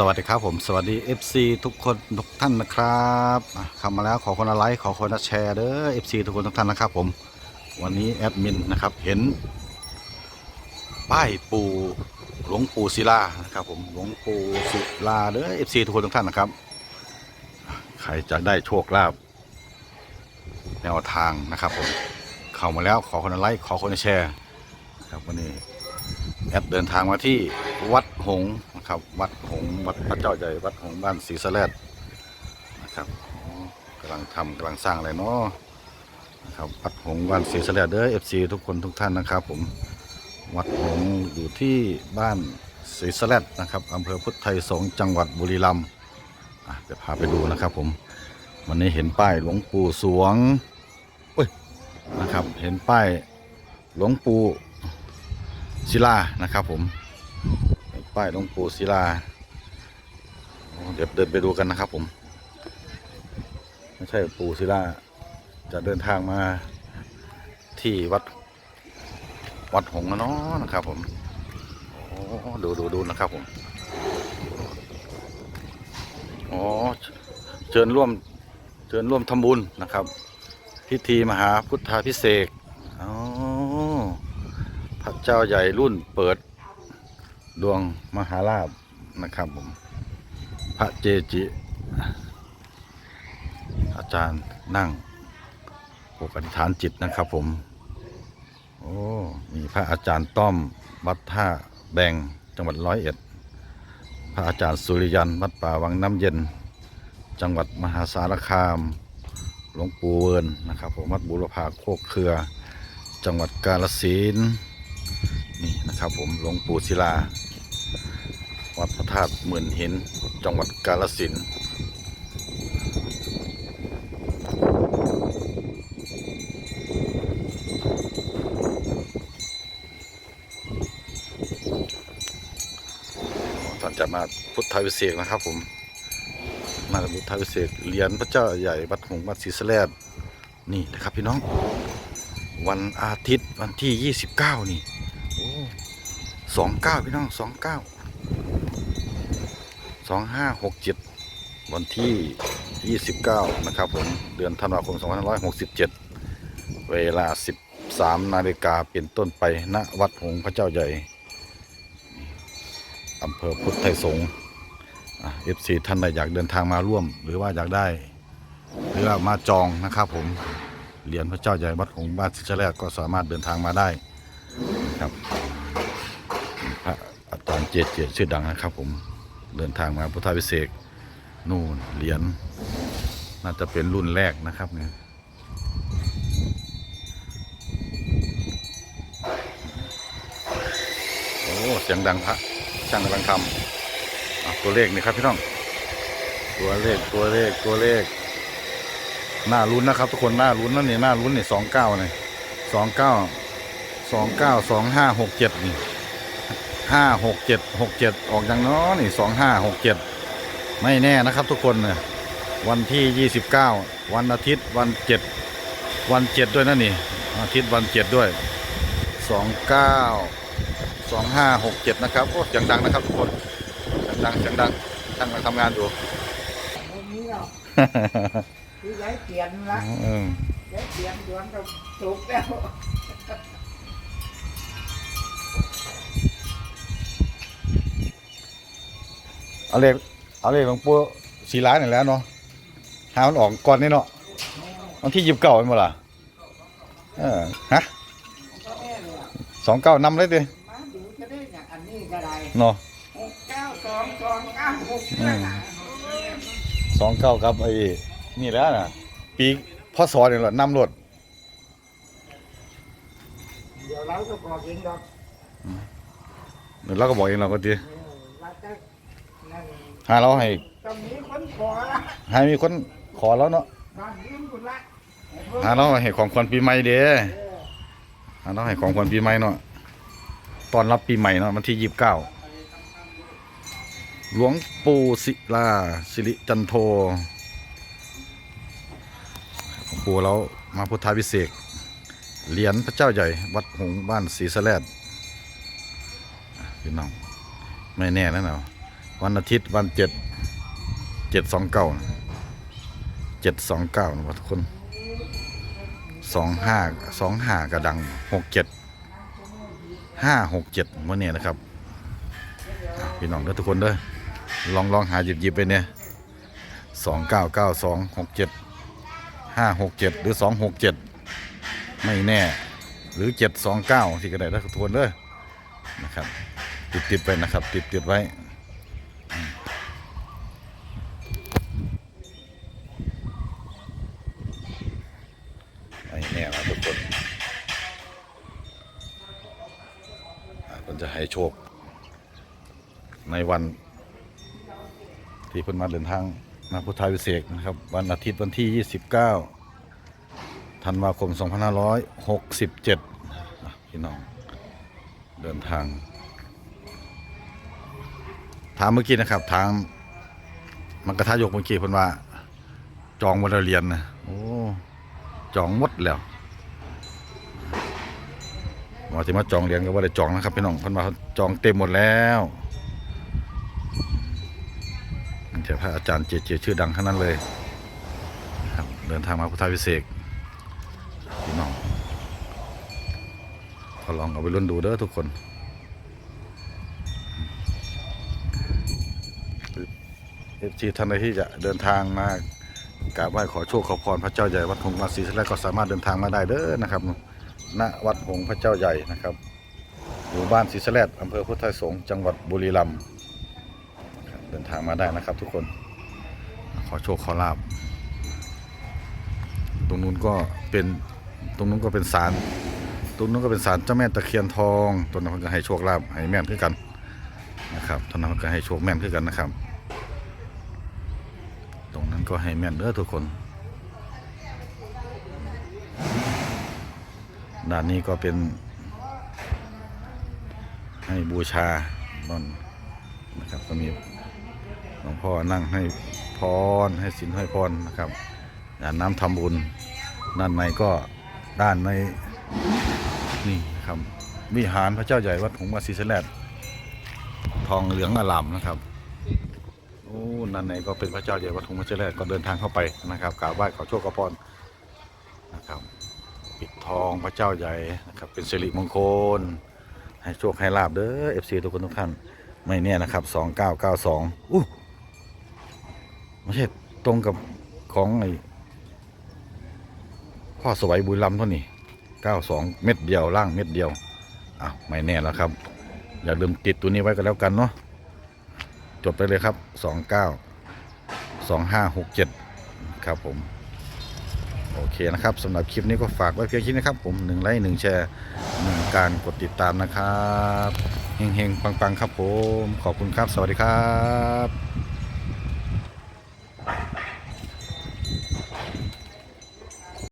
สวัสดีครับผมสวัสดี FC ทุกคนทุกท่านนะครับเข้ามาแล้วขอคนละไลค์ขอคนละแชร์เด้อ FC ทุกคนทุกท่านนะครับผม วันนี้แอดมินนะครับเห็นป้ายปูหลวงปู่ศิลานะครับผมหลวงปู่ศิลาเด้อ FC ทุกคนทุกท่านนะครับ ใครจะได้โชคลาภแนวทางนะครับผมเข้ามาแล้วขอคนละไลค์ขอคนละแชร์ครับวันนี้แอดเดินทางมาที่วัดหง นะครับวัดหงส์วัดพระเจ้าใหญ่วัดหงส์บ้านศรีสะแลดนะครับอ๋อกำลังทำกำลังสร้างอะไรเนาะนะครับวัดหงส์บ้านศรีสะแลดเด้อเอฟซีทุกคนทุกท่านนะครับ ผมวัดหงส์อยู่ที่บ้านศรีสะแลดนะครับอำเภอพุทธไทยสงฆ์จังหวัดบุรีรัมย์อะเดี๋ยวพาไปดูนะครับ ผมวันนี้เห็นป้ายหลวงปู่สวงเอ้ยนะครับเห็นป้ายหลวงปู่ศิลานะครับผม ป้ายหลวงปู่ศิลา เดี๋ยวเดินไปดูกันนะครับผม ไม่ใช่ปู่ศิลา จะเดินทางมาที่วัด วัดหงส์นะเนาะนะครับผมโอ้ดูดูดูนะครับผมอ๋อเชิญร่วมเชิญร่วมทำบุญนะครับ พิธีมหาพุทธาพิเศษอ๋อพระเจ้าใหญ่รุ่นเปิด ดวงมหาลาภนะครับผมพระเจจิ อาจารย์นั่งปกอธิษฐานจิตนะครับผม โอ้ มีพระอาจารย์ต้อมวัดท่าแบงจังหวัดร้อยเอ็ด พระอาจารย์สุริยันวัดป่าวังน้ำเย็น จังหวัดมหาสารคาม หลวงปู่เวิร์นนะครับผมวัดบุรพาโคกเครือ จังหวัดกาลสินนี่นะครับผมหลวงปู่ศิลา วัดพระธาตุหมื่นหิน จังหวัดกาลสินธุ์ตอนจะมาพุทธวิเศษนะครับผม มาพุทธวิเศษเหรียญพระเจ้าใหญ่วัดหงวัดศรีสแลดนี่นะครับพี่น้อง วันอาทิตย์วันที่ 29 นี่โอ้สองเก้าพี่น้องสองเก้า สองห้าหกเจ็ดวันที่ยี่สิบเก้านะครับผมเดือนธันวาคมสองพันร้อยหกสิบเจ็ดเวลาสิบสามนาฬิกาเป็นต้นไปณวัดหงส์พระเจ้าใหญ่อำเภอพุทธไทยสงฆ์เอฟซีท่านใดอยากเดินทางมาร่วม หรือว่าอยากได้ หรือว่ามาจองนะครับผมเหรียญพระเจ้าใหญ่วัดหงส์บ้านศิชแลกก็สามารถเดินทางมาได้นะครับพระอาจารย์เจเจชื่อดังนะครับผม เดินทางมาพุทธวิเศษนู่นเหรียญน่าจะเป็นรุ่นแรกนะครับเนี่ยโอ้เสียงดังพระช่างกำลังทำตัวเลขนี่ครับพี่น้อง ตัวเลขตัวเลขตัวเลขหน้าลุ้นนะครับ ทุกคนหน้าลุ้นนั่นนี่หน้าลุ้นนี่สองเก้านี่สองเก้าสองเก้าสองห้าหกเจ็ดนี่ ห้าหกเจ็ดหกเจ็ดออกอย่างน้อนี่สองห้าหกเจ็ดไม่แน่นะครับทุกคนเนี่ยวันที่ยี่สิบเก้าวันอาทิตย์วันเจ็ดวันเจ็ดด้วยนั่นนี่ อาทิตย์วันเจ็ดด้วยสองเก้าสองห้าหกเจ็ดนะครับโอ้เสียงดังนะครับทุกคนเสียงดังเสียงดังท่านกำลังทำงานอยู่ไม่มีหรอกคือย้ายเปลี่ยนละอืมย้ายเปลี่ยนดวนก็ถูกแล้ว เอาเลขเอาเลขหลวงปู่สีล้านนี่แหล้วเนาะหามันออกก่อนนี่เนาะวันที่ยิบเก่าเป็นบ่ล่ะเออฮะก็แม่เลยอะสองเก้านำเลยดิมาดูจะได้อย่างอันนี้ก็ได้เนาะหกเก้าสองสองเก้าหกนั่นน่ะสองเก้ากับไอ้นี่แหล้วน่ะ ปีพ่อสอนนี่แหละนำรถเดี๋ยวเราก็บอกเองดอกเดี๋ยวเราก็บอกเองเราก็ดีเออเราจะ นั่นหาเราให้ต้องมีคนขอละให้มีคนขอแล้วเนาะบ้านยืมคุณละหาเราให้ของขวัญปีใหม่เด้เออหาเราให้ของขวัญปีใหม่เนาะตอนรับปีใหม่เนาะวันที่ยี่สิบเก้าหลวงปู่ศิลาสิริจันโทหลวงปู่เรามาพุทธาวิเศษกเหรียญพระเจ้าใหญ่ วัดหงส์บ้านศรีสะแลดอะพี่น้องไม่แน่นะเนาะ วันอาทิตย์วันเจ็ดเจ็ดสองเก้าเจ็ดสองเก้านะทุกคนสองห้าสองห้ากระดังหกเจ็ดห้าหกเจ็ดวันนี้นะครับพี่น้องเด้อทุกคนเด้อลองลองหาหยิบหยิบไปเนี่ยสองเก้าเก้าสองหกเจ็ดห้าหกเจ็ดหรือสองหกเจ็ดไม่แน่ หรือเจ็ดสองเก้าที่ก็ได้แล้วทุกคนเด้อนะครับ ติดติดไปนะครับ ติดติดไว้อืมไอ้แน่ละทุกคนอ่าเพิ่นจะให้โชค ในวันที่เพิ่นมาเดินทางมาพุทธาวิเศษนะครับ วันอาทิตย์วันที่ 29 ธันวาคม 2567พี่น้อง เดินทาง ถามเมื่อกี้นะครับ ทางมันกระทายกเมื่อกี้เพิ่นว่า จองวันเรียนนะโอ้จองหมดแล้ว ว่าที่มาจองเรียนก็ว่าได้จองนะครับพี่น้องพิ่นว่าจองเต็มหมดแล้วนี่จะพระอาจารย์เจเจชื่อดังทั้งนั้นเลยครับเดินทางมาพุทธวิเศษพี่น้องก็ลองเอาไปรุ่นดูเด้อทุกคนเอฟซีท่านใดที่จะเดินทางมากราบไหว้ขอโชคขอพรพระเจ้าใหญ่วัดหงส์วัดศรีสะเกษก็สามารถเดินทางมาได้เด้อนะครับ ณวัดหงส์พระเจ้าใหญ่นะครับอยู่บ้านศรีสะเลดอำเภอพุทธไทยสงฆ์จังหวัดบุรีรัมย์เดินทางมาได้นะครับทุกคนขอโชคขอลาบ ตรงนู้นก็เป็นตรงนู้นก็เป็นศาลตรงนู้นก็เป็นศาลเจ้าแม่ตะเคียนทองตรงนั้นก็ให้โชคลาภให้แม่นขึ้นกันนะครับตรงนั้นก็ให้โชคแม่นขึ้นกันนะครับ ตรงนั้นก็ให้แม่นเด้อทุกคน ด้านนี้ก็เป็น ให้บูชาบอนนะครับก็มีหลวงพ่อนั่งให้พรให้สินให้พรนะครับด้านน้ำทำบุญ ด้านในก็ด้านในนี่นะครับวิหารพระเจ้าใหญ่วัดหงส์วัดศรีสะแลดทองเหลืองอลามนะครับโอ้นั่นไหนก็เป็นพระเจ้าใหญ่วัดหงส์วัดเจริญก็เดินทางเข้าไปนะครับกราบไหว้ขอโชคขอพรนะครับ ทองพระเจ้าใหญ่นะครับเป็นสิริมงคล ให้โชคให้ลาบเด้อเอฟซีทุกคนทุกท่านไม่เนี่ยนะครับสองเก้าเก้าสองอู้ไม่ใช่ตรงกับของไอ้พ่อสวัยบุรีรัมย์เท่านี้เก้าสองเม็ดเดียวล่างเม็ดเดียวอ้าวไม่แน่แล้วครับอย่าลืมติดตัวนี้ไว้ก็แล้วกันเนาะจดไปเลยครับ29 2567ครับผม นะครับสำหรับคลิปนี้ก็ฝากไว้เพียงแค่นี้ครับ ผมหนึ่งไลค์หนึ่งแชร์หนึ่งการกดติดตามนะครับเฮงๆปังๆ ครับผม ขอบคุณครับ สวัสดีครับ